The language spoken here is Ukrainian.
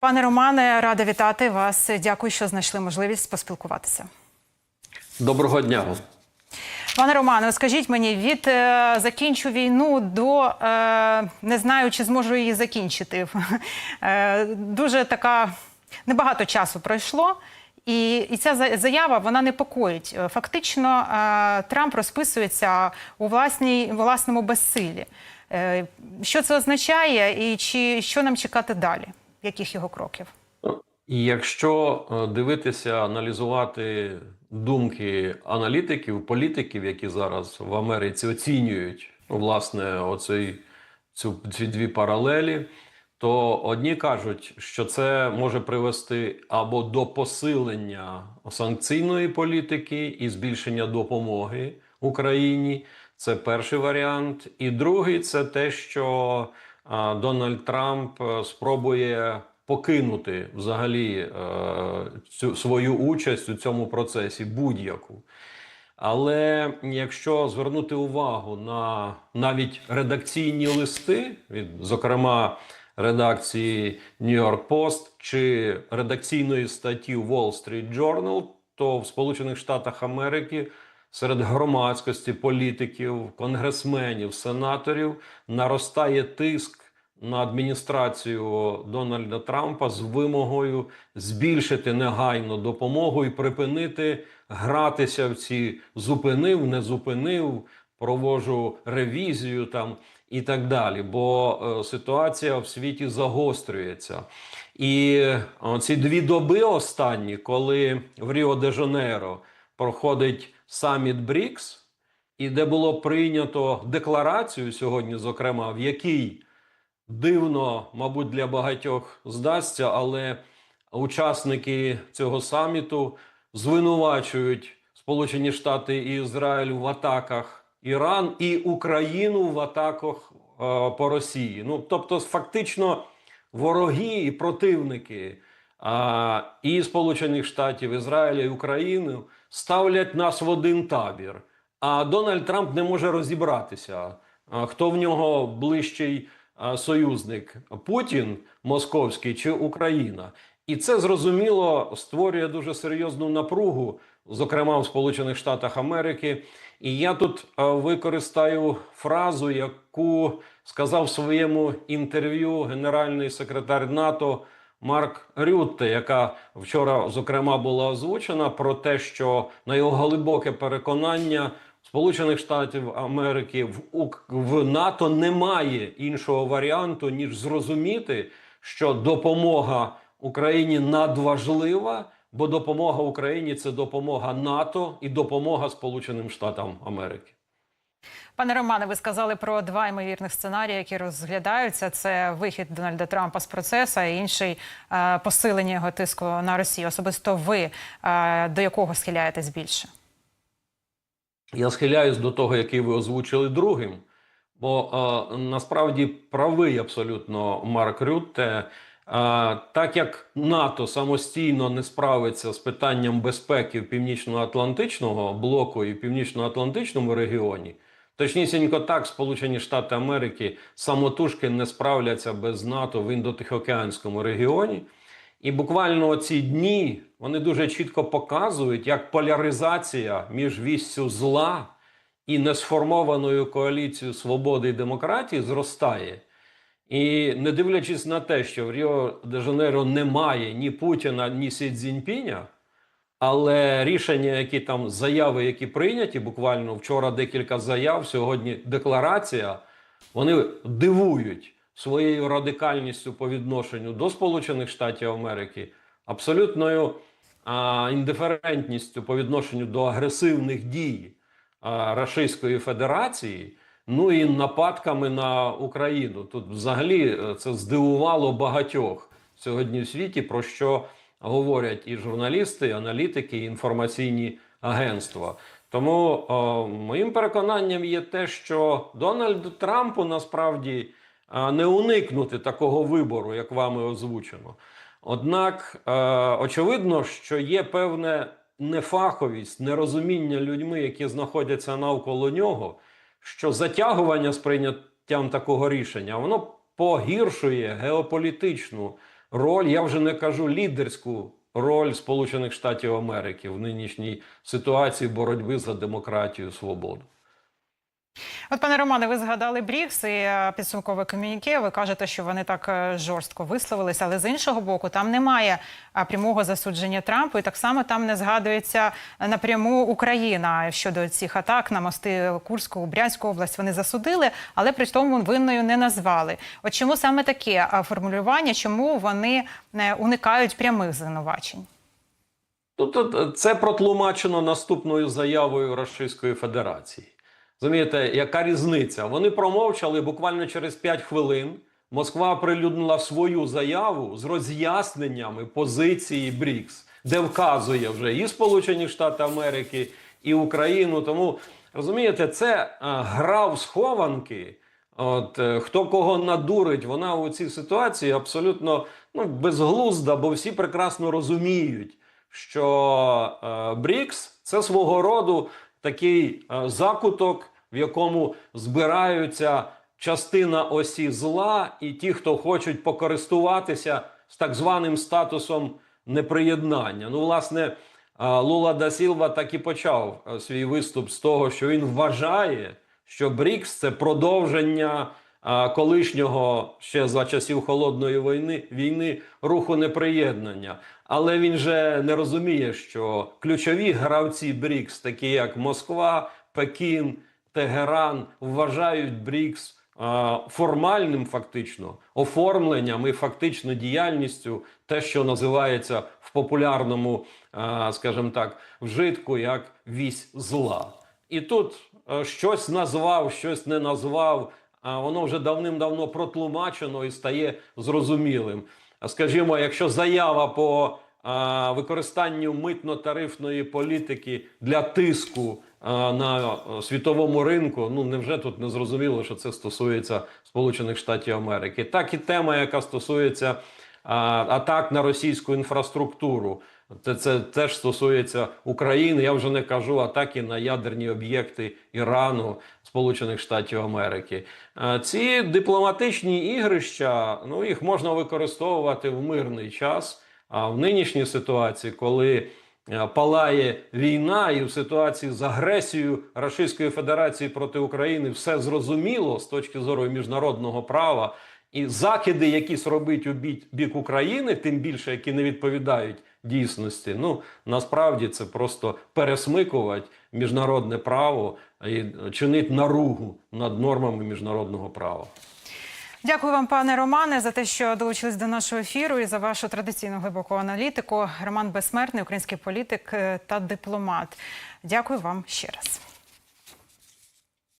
Пане Романе, рада вітати вас. Дякую, що знайшли можливість поспілкуватися. Доброго дня. Пане Романе, скажіть мені, від е, закінчу війну до е, не знаю, чи зможу її закінчити. Е, дуже така небагато часу пройшло. І, і ця за- заява вона непокоїть. Фактично, е, Трамп розписується у власній власному безсилі. Е, що це означає, і чи що нам чекати далі? Яких його кроків? І якщо е, дивитися, аналізувати думки аналітиків, політиків, які зараз в Америці оцінюють власне оцей, цю, ці дві паралелі, то одні кажуть, що це може привести або до посилення санкційної політики і збільшення допомоги Україні. Це перший варіант. І другий це те, що Дональд Трамп е, спробує покинути взагалі е, цю свою участь у цьому процесі будь-яку. Але якщо звернути увагу на навіть редакційні листи, від, зокрема редакції New York Post чи редакційної статті Wall Street Journal, то в Сполучених Штатах Америки серед громадськості, політиків, конгресменів, сенаторів наростає тиск на адміністрацію Дональда Трампа з вимогою збільшити негайно допомогу і припинити гратися в ці зупинив, не зупинив, провожу ревізію там і так далі. Бо е, ситуація в світі загострюється. І е, ці дві доби останні, коли в Ріо де Жанейро проходить саміт БРІКС, і де було прийнято декларацію сьогодні, зокрема, в якій дивно, мабуть, для багатьох здасться, але учасники цього саміту звинувачують Сполучені Штати і Ізраїль в атаках Іран і Україну в атаках е, по Росії. Ну тобто, фактично, вороги і противники і Сполучених Штатів, Ізраїля і України ставлять нас в один табір. А Дональд Трамп не може розібратися, хто в нього ближчий союзник Путін московський чи Україна. І це зрозуміло створює дуже серйозну напругу, зокрема в Сполучених Штатах Америки. І я тут використаю фразу, яку сказав в своєму інтерв'ю генеральний секретар НАТО Марк Рютте, яка вчора зокрема була озвучена про те, що на його глибоке переконання Сполучених Штатів Америки в, Ук- в НАТО немає іншого варіанту ніж зрозуміти, що допомога Україні надважлива, бо допомога Україні це допомога НАТО і допомога Сполученим Штатам Америки. Пане Романе, ви сказали про два ймовірних сценарії, які розглядаються: це вихід Дональда Трампа з процесу, і інший е, посилення його тиску на Росію. Особисто ви е, до якого схиляєтесь більше? Я схиляюсь до того, який ви озвучили другим. Бо е, насправді правий абсолютно Марк Рютте. Е, так як НАТО самостійно не справиться з питанням безпеки в північно-атлантичного блоку і північно-атлантичному регіоні, точнісінько так Сполучені Штати Америки самотужки не справляться без НАТО в індотихоокеанському регіоні. І буквально ці дні вони дуже чітко показують, як поляризація між віссю зла і несформованою коаліцією свободи і демократії зростає. І не дивлячись на те, що в Ріо де Жанейро немає ні Путіна, ні Сі Цзіньпіня, але рішення, які там заяви, які прийняті, буквально вчора декілька заяв, сьогодні декларація, вони дивують своєю радикальністю по відношенню до Сполучених Штатів Америки, абсолютною а, індиферентністю по відношенню до агресивних дій а, Російської Федерації. Ну і нападками на Україну. Тут взагалі е, це здивувало багатьох сьогодні в світі, про що говорять і журналісти, і аналітики, і інформаційні агентства. Тому о, моїм переконанням є те, що Дональду Трампу насправді не уникнути такого вибору, як вами озвучено. Однак, е, очевидно, що є певне нефаховість, нерозуміння людьми, які знаходяться навколо нього, що затягування з прийняттям такого рішення воно погіршує геополітичну роль, я вже не кажу лідерську роль Сполучених Штатів Америки в нинішній ситуації боротьби за демократію, свободу. От, пане Романе, ви згадали Брікс і е, підсумкове комюніке. Ви кажете, що вони так е, жорстко висловилися, але з іншого боку, там немає прямого засудження Трампу, і так само там не згадується е, напряму Україна щодо цих атак на мости Курську, Брянську область. Вони засудили, але при тому винною не назвали. От чому саме таке формулювання? Чому вони е, уникають прямих звинувачень? Тобто це протлумачено наступною заявою Російської Федерації. Розумієте, яка різниця? Вони промовчали буквально через 5 хвилин. Москва оприлюднила свою заяву з роз'ясненнями позиції БРІКС, де вказує вже і Сполучені Штати Америки, і Україну. Тому розумієте, це а, гра в схованки. От е, хто кого надурить, вона у цій ситуації абсолютно ну, безглузда, бо всі прекрасно розуміють, що е, БРІКС це свого роду такий е, закуток, в якому збираються частина осі зла, і ті, хто хочуть покористуватися з так званим статусом неприєднання. Ну, власне, е, Лула да Сілва так і почав е, свій виступ з того, що він вважає, що БРІКС це продовження колишнього ще за часів холодної війни війни руху неприєднання. Але він же не розуміє, що ключові гравці БРІКС, такі як Москва, Пекін, Тегеран, вважають БРІКС формальним фактично оформленням і фактично діяльністю, те, що називається в популярному, скажімо так, вжитку як вісь зла. І тут щось назвав, щось не назвав. Воно вже давним-давно протлумачено і стає зрозумілим. Скажімо, якщо заява по використанню митно-тарифної політики для тиску на світовому ринку, ну невже тут не зрозуміло, що це стосується Сполучених Штатів Америки? Так і тема, яка стосується атак на російську інфраструктуру. Це, це теж стосується України. Я вже не кажу атаки на ядерні об'єкти Ірану, Сполучених Штатів Америки. Е, Ці дипломатичні ігрища, ну їх можна використовувати в мирний час. А в нинішній ситуації, коли е, палає війна, і в ситуації з агресією Російської Федерації проти України все зрозуміло з точки зору міжнародного права. І закиди, якісь робить у бік України, тим більше які не відповідають дійсності. Ну насправді це просто пересмикувати міжнародне право і чинить наругу над нормами міжнародного права. Дякую вам, пане Романе, за те, що долучились до нашого ефіру і за вашу традиційну глибоку аналітику. Роман Безсмертний, український політик е, та дипломат. Дякую вам ще раз.